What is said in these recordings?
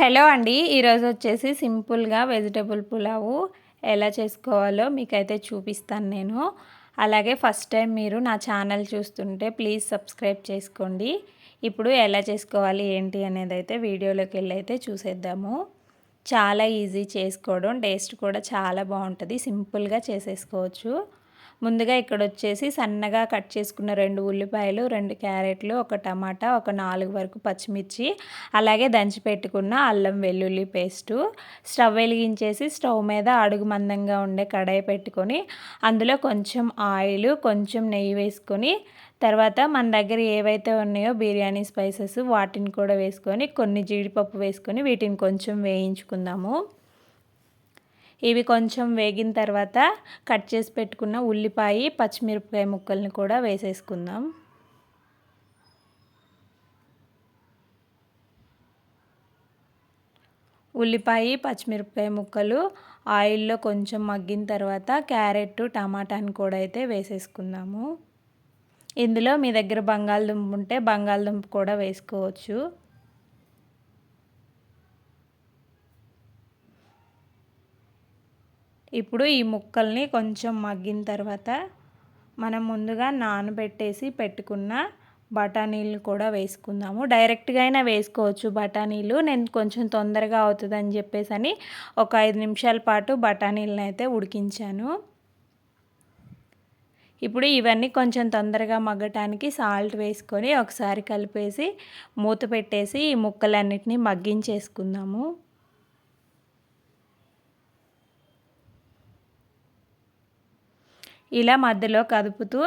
Hello అండి. ఈరోజు వచ్చేసి సింపుల్గా వెజిటబుల్ పులావు ఎలా చేసుకోవాలో మీకైతే చూపిస్తాను నేను. అలాగే ఫస్ట్ టైం మీరు నా ఛానల్ చూస్తుంటే ప్లీజ్ సబ్స్క్రైబ్ చేసుకోండి. ఇప్పుడు ఎలా చేసుకోవాలి ఏంటి అనేది అయితే వీడియోలోకి వెళ్ళి అయితే చూసేద్దాము. చాలా ఈజీ చేసుకోవడం టేస్ట్ కూడా చాలా బాగుంటుంది. సింపుల్గా చేసేసుకోవచ్చు. ముందుగా ఇక్కడ వచ్చేసి సన్నగా కట్ చేసుకున్న రెండు ఉల్లిపాయలు రెండు క్యారెట్లు ఒక టమాటా ఒక నాలుగు వరకు పచ్చిమిర్చి అలాగే దంచి పెట్టుకున్న అల్లం వెల్లుల్లి పేస్టు. స్టవ్ వెలిగించేసి స్టవ్ మీద అడుగు మందంగా ఉండే కడాయి పెట్టుకొని అందులో కొంచెం ఆయిల్ కొంచెం నెయ్యి వేసుకొని తర్వాత మన దగ్గర ఏవైతే ఉన్నాయో బిర్యానీ స్పైసెస్ వాటిని కూడా వేసుకొని కొన్ని జీడిపప్పు వేసుకొని వీటిని కొంచెం వేయించుకుందాము. ఇవి కొంచెం వేగిన తర్వాత కట్ చేసి పెట్టుకున్న ఉల్లిపాయ పచ్చిమిరపకాయ ముక్కల్ని కూడా వేసేసుకుందాం. ఉల్లిపాయ పచ్చిమిరపకాయ ముక్కలు ఆయిల్లో కొంచెం మగ్గిన తర్వాత క్యారెట్ టమాటాని కూడా అయితే వేసేసుకుందాము. ఇందులో మీ దగ్గర బంగాళదుంప ఉంటే బంగాళదుంప కూడా వేసుకోవచ్చు. ఇప్పుడు ఈ ముక్కల్ని కొంచెం మగ్గిన తర్వాత మనం ముందుగా నానబెట్టేసి పెట్టుకున్న బఠానీలు కూడా వేసుకుందాము. డైరెక్ట్గా అయినా వేసుకోవచ్చు బఠానీలు. నేను కొంచెం తొందరగా అవుతుందని చెప్పేసి అని ఒక ఐదు నిమిషాల పాటు బఠానీలను అయితే ఉడికించాను. ఇప్పుడు ఇవన్నీ కొంచెం తొందరగా మగ్గటానికి సాల్ట్ వేసుకొని ఒకసారి కలిపేసి మూత పెట్టేసి ఈ ముక్కలన్నిటినీ మగ్గించేసుకుందాము. ఇలా మధ్యలో కదుపుతూ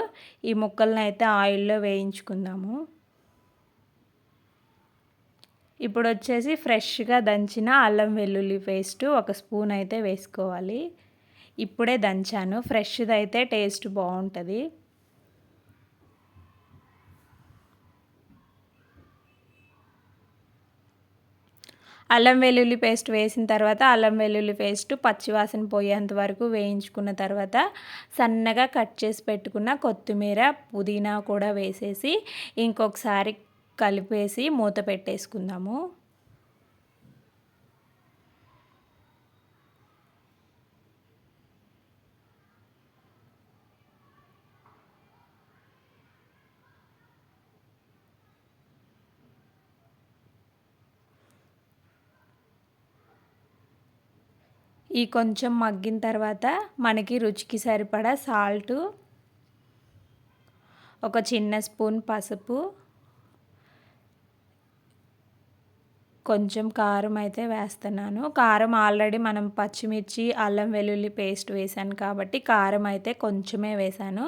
ఈ ముక్కలను అయితే ఆయిల్లో వేయించుకుందాము. ఇప్పుడు వచ్చేసి ఫ్రెష్గా దంచిన అల్లం వెల్లుల్లి పేస్ట్ ఒక స్పూన్ అయితే వేసుకోవాలి. ఇప్పుడే దంచాను. ఫ్రెష్ది అయితే టేస్ట్ బాగుంటుంది. అల్లం వెల్లుల్లి పేస్ట్ వేసిన తర్వాత అల్లం వెల్లుల్లి పేస్ట్ పచ్చివాసన పోయేంత వరకు వేయించుకున్న తర్వాత సన్నగా కట్ చేసి పెట్టుకున్న కొత్తిమీర పుదీనా కూడా వేసేసి ఇంకొకసారి కలిపేసి మూత పెట్టేసుకుందాము. ఈ కొంచెం మగ్గిన తర్వాత మనకి రుచికి సరిపడా సాల్టు ఒక చిన్న స్పూన్ పసుపు కొంచెం కారం అయితే వేస్తున్నాను. కారం ఆల్రెడీ మనం పచ్చిమిర్చి అల్లం వెల్లుల్లి పేస్ట్ వేసాను కాబట్టి కారం అయితే కొంచెమే వేసాను.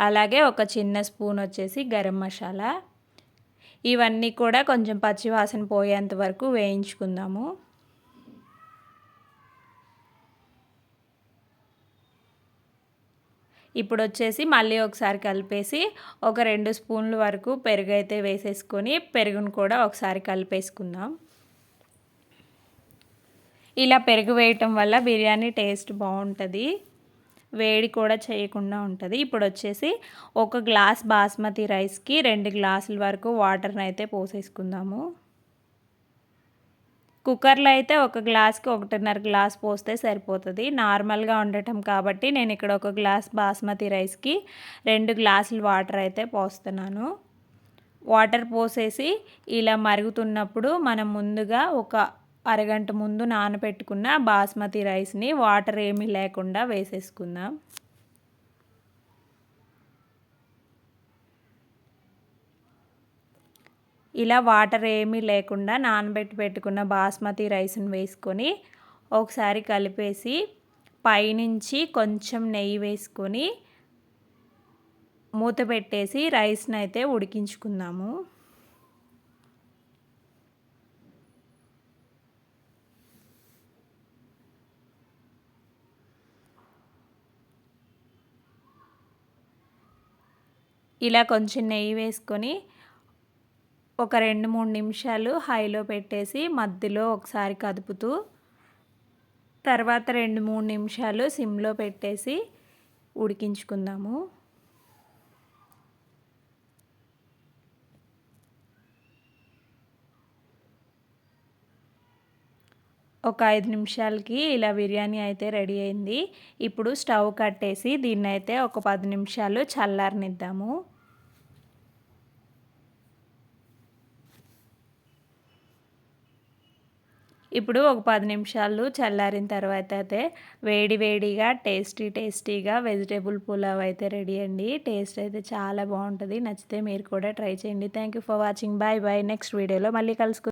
అలాగే ఒక చిన్న స్పూన్ వచ్చేసి గరం మసాలా. ఇవన్నీ కూడా కొంచెం పచ్చివాసన పోయేంత వరకు వేయించుకుందాము. ఇప్పుడు వచ్చేసి మళ్ళీ ఒకసారి కలిపేసి ఒక రెండు స్పూన్ల వరకు పెరుగు అయితే వేసేసుకొని పెరుగును కూడా ఒకసారి కలిపేసుకుందాం. ఇలా పెరుగు వేయటం వల్ల బిర్యానీ టేస్ట్ బాగుంటుంది. వేడి కూడా చేయకుండా ఉంటుంది. ఇప్పుడు వచ్చేసి ఒక గ్లాస్ బాస్మతి రైస్కి రెండు గ్లాసుల వరకు వాటర్ని అయితే పోసేసుకుందాము. కుక్కర్లో అయితే ఒక గ్లాస్కి ఒకటిన్నర గ్లాస్ పోస్తే సరిపోతుంది. నార్మల్గా ఉండటం కాబట్టి నేను ఇక్కడ ఒక గ్లాస్ బాస్మతి రైస్కి రెండు గ్లాసులు వాటర్ అయితే పోస్తున్నాను. వాటర్ పోసేసి ఇలా మరుగుతున్నప్పుడు మనం ముందుగా ఒక అరగంట ముందు నానబెట్టుకున్న బాస్మతి రైస్ని వాటర్ ఏమీ లేకుండా వేసేసుకుందాం. ఇలా వాటర్ ఏమీ లేకుండా నానబెట్టి పెట్టుకున్న బాస్మతి రైస్ని వేసుకొని ఒకసారి కలిపేసి పైనుంచి కొంచెం నెయ్యి వేసుకొని మూత పెట్టేసి రైస్ని అయితే ఉడికించుకుందాము. ఇలా కొంచెం నెయ్యి వేసుకొని ఒక రెండు మూడు నిమిషాలు హైలో పెట్టేసి మధ్యలో ఒకసారి కదుపుతూ తర్వాత రెండు మూడు నిమిషాలు సిమ్లో పెట్టేసి ఉడికించుకుందాము. ఒక ఐదు నిమిషాలకి ఇలా బిర్యానీ అయితే రెడీ అయింది. ఇప్పుడు స్టవ్ కట్టేసి దీన్ని అయితే ఒక పది నిమిషాలు చల్లారనిద్దాము. ఇప్పుడు ఒక పది నిమిషాలు చల్లారిన తర్వాత అయితే వేడి వేడిగా టేస్టీ టేస్టీగా వెజిటేబుల్ పులావ్ అయితే రెడీ అండి. టేస్ట్ అయితే చాలా బాగుంటుంది. నచ్చితే మీరు కూడా ట్రై చేయండి. Thank you for watching bye bye next వీడియోలో మళ్ళీ కలుసుకుందాం.